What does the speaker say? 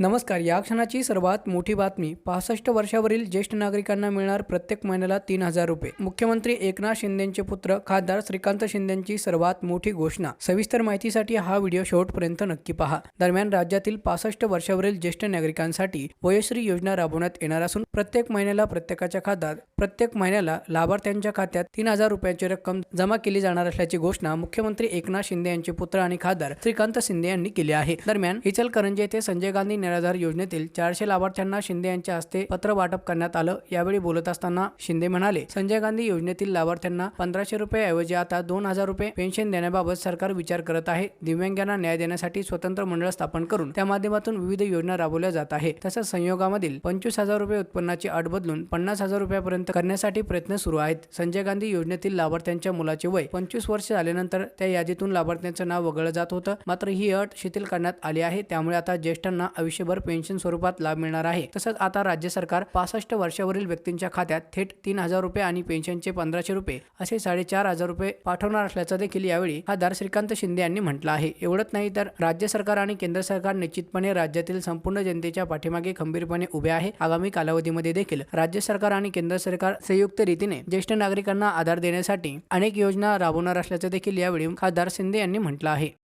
नमस्कार या क्षणाची सर्वात मोठी बातमी. पासष्ट वर्षावरील ज्येष्ठ नागरिकांना मिळणार प्रत्येक महिन्याला तीन हजार रुपये. मुख्यमंत्री एकनाथ शिंदेचे पुत्र खासदार श्रीकांत शिंदेची सर्वात मोठी घोषणा. सविस्तर माहितीसाठी हा व्हिडिओ शेवटपर्यंत नक्की पहा. दरम्यान राज्यातील पासष्ट वर्षावरील ज्येष्ठ नागरिकांसाठी वयश्री योजना राबवण्यात येणार असून प्रत्येक महिन्याला प्रत्येकाच्या खात्यात प्रत्येक महिन्याला लाभार्थ्यांच्या खात्यात तीन हजार रुपयांची रक्कम जमा केली जाणार असल्याची घोषणा मुख्यमंत्री एकनाथ शिंदे यांचे पुत्र आणि खासदार श्रीकांत शिंदे यांनी केली आहे. दरम्यान इचलकरंजी येथे संजय गांधी निराधार योजनेतील चारशे लाभार्थ्यांना शिंदे यांच्या हस्ते पत्र वाटप करण्यात आलं. यावेळी बोलत असताना शिंदे म्हणाले संजय गांधी योजनेतील लाभार्थ्यांना पंधराशे रुपये ऐवजी आता दोन हजार रुपये पेन्शन देण्याबाबत सरकार विचार करत आहे. दिव्यांगांना न्याय देण्यासाठी स्वतंत्र मंडळ स्थापन करून त्या माध्यमातून विविध योजना राबवल्या जात आहे. तसंच संयोगामधील पंचवीस हजार रुपये उत्पन्नाची अट बदलून पन्नास हजार रुपयापर्यंत करण्यासाठी प्रयत्न सुरू आहेत. संजय गांधी योजनेतील लाभार्थ्यांच्या मुलाचे वय पंचवीस वर्ष झाल्यानंतर त्या यादीतून लाभार्थ्यांचं नाव वगळलं जात होतं. मात्र ही अट शिथिल करण्यात आली आहे. त्यामुळे आता ज्येष्ठांना वर्षभर पेन्शन स्वरूपात लाभ मिळणार आहे. तसंच आता राज्य सरकार पासष्ट वर्षावरील व्यक्तींच्या खात्यात थेट तीन हजार रुपये आणि पेन्शनचे पंधराशे रुपये असे साडेचार हजार रुपये पाठवणार असल्याचं देखील यावेळी खासदार श्रीकांत शिंदे यांनी म्हटलं आहे. एवढंच नाही तर राज्य सरकार आणि केंद्र सरकार निश्चितपणे राज्यातील संपूर्ण जनतेच्या पाठीमागे खंबीरपणे उभे आहे. आगामी कालावधीमध्ये देखील राज्य सरकार आणि केंद्र सरकार संयुक्त रीतीने ज्येष्ठ नागरिकांना आधार देण्यासाठी अनेक योजना राबवणार असल्याचं देखील यावेळी खासदार शिंदे यांनी म्हटलं आहे.